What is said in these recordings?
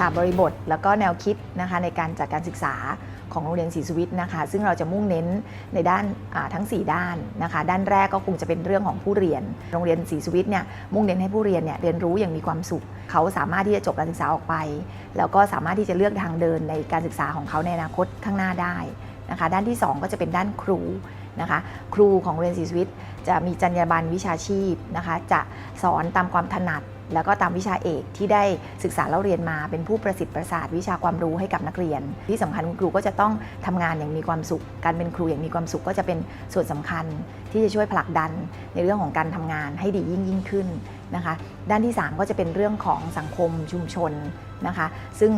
ค่ะบริบทแล้วก็แนวคิดนะคะในการจัดการศึกษาของโรงเรียนศรีสุวิทย์นะคะ ซึ่งเราจะมุ่งเน้นในด้านทั้ง 4 ด้านนะคะ ด้านแรกก็คงจะเป็นเรื่องของผู้เรียน โรงเรียนศรีสุวิทย์เนี่ยมุ่งเน้นให้ผู้เรียนเนี่ยเรียนรู้อย่างมีความสุข เขาสามารถที่จะจบการศึกษาออกไป แล้วก็สามารถที่จะเลือกทางเดินในการศึกษาของเขาในอนาคตข้างหน้าได้นะคะ ด้านที่ 2 ก็จะเป็นด้านครูนะคะ ครูของโรงเรียนศรีสุวิทย์จะมีจรรยาบรรณวิชาชีพนะคะ จะสอนตามความถนัด แล้วก็ตามวิชาเอกที่ได้ศึกษาเล่าเรียนมาเป็นผู้ประสิทธิ์ประสาทวิชาความรู้ให้กับนักเรียน ที่สำคัญคุณครูก็จะต้องทำงานอย่างมีความสุข การเป็นครูอย่างมีความสุขก็จะเป็นส่วนสำคัญที่จะช่วยผลักดันในเรื่องของการทำงานให้ดียิ่งยิ่งขึ้นนะคะด้านที่ 3 ก็จะเป็นเรื่องของสังคมชุมชนนะคะซึ่ง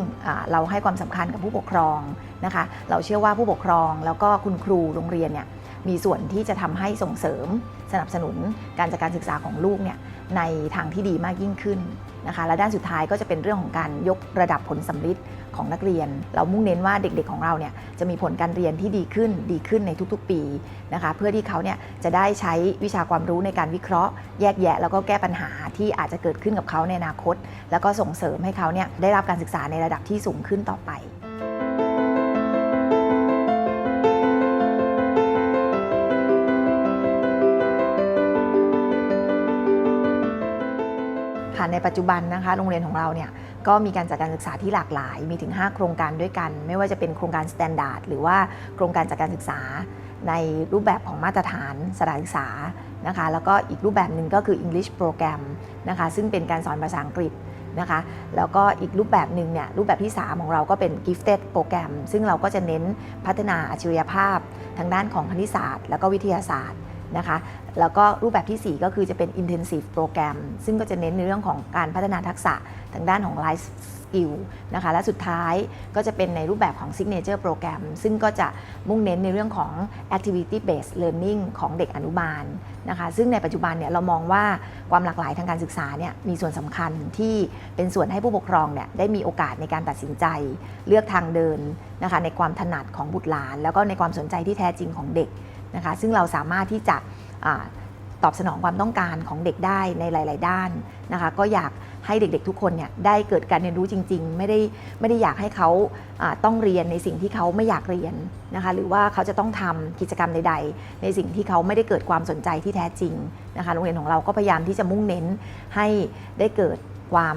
เราให้ความสำคัญกับผู้ปกครองนะคะเราเชื่อว่าผู้ปกครองแล้วก็คุณครูโรงเรียนเนี่ยมีส่วนที่จะทำให้ส่งเสริมสนับสนุนการจัดการศึกษาของลูกเนี่ย ในทางที่ดีมากยิ่งขึ้นนะคะและด้านสุดท้ายก็จะเป็นเรื่องของการยกระดับผลสำลิดของนักเรียน เรามุ่งเน้นว่าเด็กๆของเราเนี่ยจะมีผลการเรียนที่ดีขึ้นดีขึ้นในทุกๆปีนะคะเพื่อที่เขาเนี่ยจะได้ใช้วิชาความรู้ในการวิเคราะห์ แยกแยะ แล้วก็แก้ปัญหาที่อาจจะเกิดขึ้นกับเขาในอนาคต แล้วก็ส่งเสริมให้เขาเนี่ยได้รับการศึกษาในระดับที่สูงขึ้นต่อไป ปัจจุบันนะคะโรงเรียนของเราเนี่ยก็มีการจัดการศึกษาที่หลากหลาย มีถึง 5 โครงการด้วยกัน ไม่ว่าจะเป็นโครงการสแตนดาร์ดหรือว่าโครงการจัดการศึกษา ในรูปแบบของมาตรฐานสถานศึกษานะคะแล้วก็อีกรูปแบบหนึ่งก็คือ English Program นะคะซึ่งเป็นการสอนภาษาอังกฤษนะคะแล้วก็อีกรูปแบบหนึ่งเนี่ยรูปแบบที่ 3 ของเราก็เป็น Gifted Program ซึ่งเราก็จะเน้นพัฒนาอัจฉริยภาพ ทางด้านของคณิตศาสตร์ แล้วก็วิทยาศาสตร์ นะคะ แล้วก็รูปแบบทีสี่ 4 ก็คือจะเป็น intensive program ซึ่งก็จะเน้นในเรื่องของการพัฒนาทักษะทางด้านของ life skill นะคะ และสุดท้ายก็จะเป็นในรูปแบบของ signature program ซึ่งก็จะมุ่งเน้นในเรื่องของ activity based learning ของเด็กอนุบาลนะคะ ซึ่งในปัจจุบันเนี่ยเรามองว่าความหลากหลายทางการศึกษาเนี่ยมีส่วนสำคัญที่เป็นส่วนให้ผู้ปกครองเนี่ยได้มีโอกาสในการตัดสินใจเลือกทางเดินนะคะในความถนัดของบุตรหลาน แล้วก็ในความสนใจที่แท้จริงของเด็ก นะคะซึ่งเราสามารถที่จะอาตอบสนองความต้องการของเด็กได้ในหลาย ๆ ด้านนะคะก็อยากให้เด็ก ๆ ทุกคนเนี่ยได้เกิดการเรียนรู้จริง ๆ ไม่ได้ไม่ได้อยากให้เขาต้องเรียนในสิ่งที่เขาไม่อยากเรียนนะคะหรือว่าเขาจะต้องทำกิจกรรมใด ๆ ในสิ่งที่เขาไม่ได้เกิดความสนใจที่แท้จริงนะคะโรงเรียนของเราก็พยายามที่จะมุ่งเน้นให้ได้เกิดความ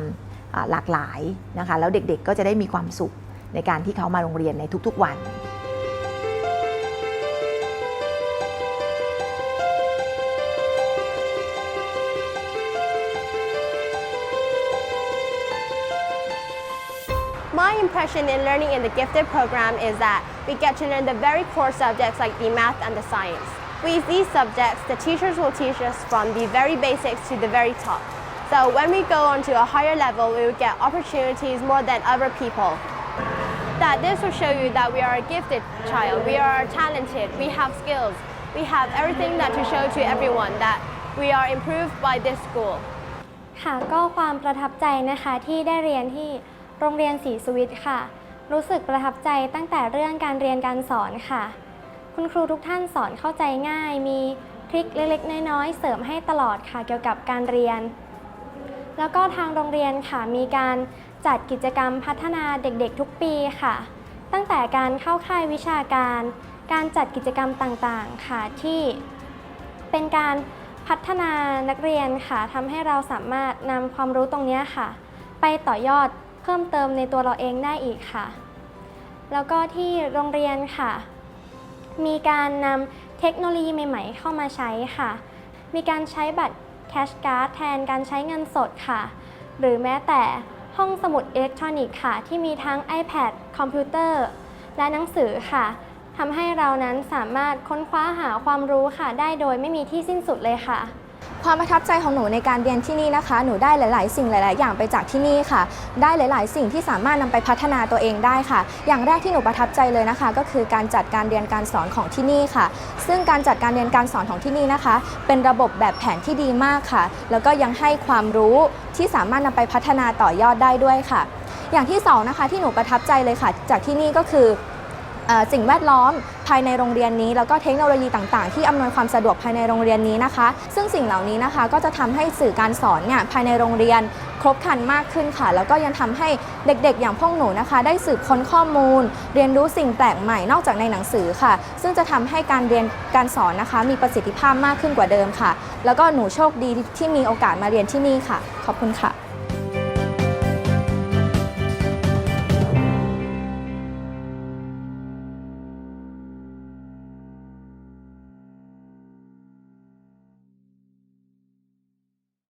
หลากหลายนะคะแล้วเด็ก ๆ ก็จะได้มีความสุขในการที่เขามาโรงเรียนในทุก ๆ วัน My impression in learning in the gifted program is that we get to learn the very core subjects like the math and the science. With these subjects, the teachers will teach us from the very basics to the very top. So when we go on to a higher level, we will get opportunities more than other people. That this will show you that we are a gifted child, we are talented, we have skills, we have everything that to show to everyone that we are improved by this school. ค่ะก็ความประทับใจนะคะที่ได้เรียนที่ โรงเรียนศรีสวิทค่ะ รู้สึกประทับใจตั้งแต่เรื่องการเรียนการสอนค่ะ คุณครูทุกท่านสอนเข้าใจง่าย มีทริคเล็กๆ น้อยๆ เสริมให้ตลอดค่ะเกี่ยวกับการเรียน แล้วก็ทางโรงเรียนค่ะมีการจัดกิจกรรมพัฒนาเด็กๆ ทุกปีค่ะ ตั้งแต่การเข้าค่ายวิชาการ การจัดกิจกรรมต่างๆ ค่ะที่เป็นการพัฒนานักเรียนค่ะทำให้เราสามารถนำความรู้ตรงเนี้ยค่ะ ไปต่อยอด เพิ่มเติมในตัวเราเองได้อีกค่ะ แล้วก็ที่โรงเรียนค่ะ มีการนำเทคโนโลยีใหม่ ๆ เข้ามาใช้ค่ะ มีการใช้บัตรแคชการ์ดแทนการใช้เงินสดค่ะ หรือแม้แต่ห้องสมุดอิเล็กทรอนิกส์ค่ะ ที่มีทั้ง iPad คอมพิวเตอร์ และหนังสือค่ะทำให้เรานั้นสามารถค้นคว้าหาความรู้ค่ะ ได้โดยไม่มีที่สิ้นสุดเลยค่ะ ความประทับใจของหนูในการเรียนที่นี่นะคะ หนูได้หลาย ๆ สิ่งหลาย ๆ อย่างไปจากที่นี่ค่ะ ได้หลาย ๆ สิ่งที่สามารถนำไปพัฒนาตัวเองได้ค่ะ อย่างแรกที่หนูประทับใจเลยนะคะ ก็คือการจัดการเรียนการสอนของที่นี่ค่ะ ซึ่งการจัดการเรียนการสอนของที่นี่นะคะ เป็นระบบแบบแผนที่ดีมากค่ะ แล้วก็ยังให้ความรู้ที่สามารถนำไปพัฒนาต่อยอดได้ด้วยค่ะ อย่างที่สองนะคะที่หนูประทับใจเลยค่ะ จากที่นี่ก็คือเอ่อ สิ่งแวดล้อมภายในโรงเรียนนี้ แล้วก็เทคโนโลยีต่างๆ ที่อำนวยความสะดวกภายในโรงเรียนนี้นะคะ ซึ่งสิ่งเหล่านี้นะคะก็จะทำให้สื่อการสอนเนี่ยภายในโรงเรียนครบครันมากขึ้นค่ะ แล้วก็ยังทำให้เด็กๆ อย่างพวกหนูนะคะ ได้สืบค้นข้อมูล เรียนรู้สิ่งแปลกใหม่นอกจากในหนังสือค่ะ ซึ่งจะทำให้การเรียนการสอนนะคะ มีประสิทธิภาพมากขึ้นกว่าเดิมค่ะ แล้วก็หนูโชคดีที่มีโอกาสมาเรียนที่นี่ค่ะ ขอบคุณค่ะ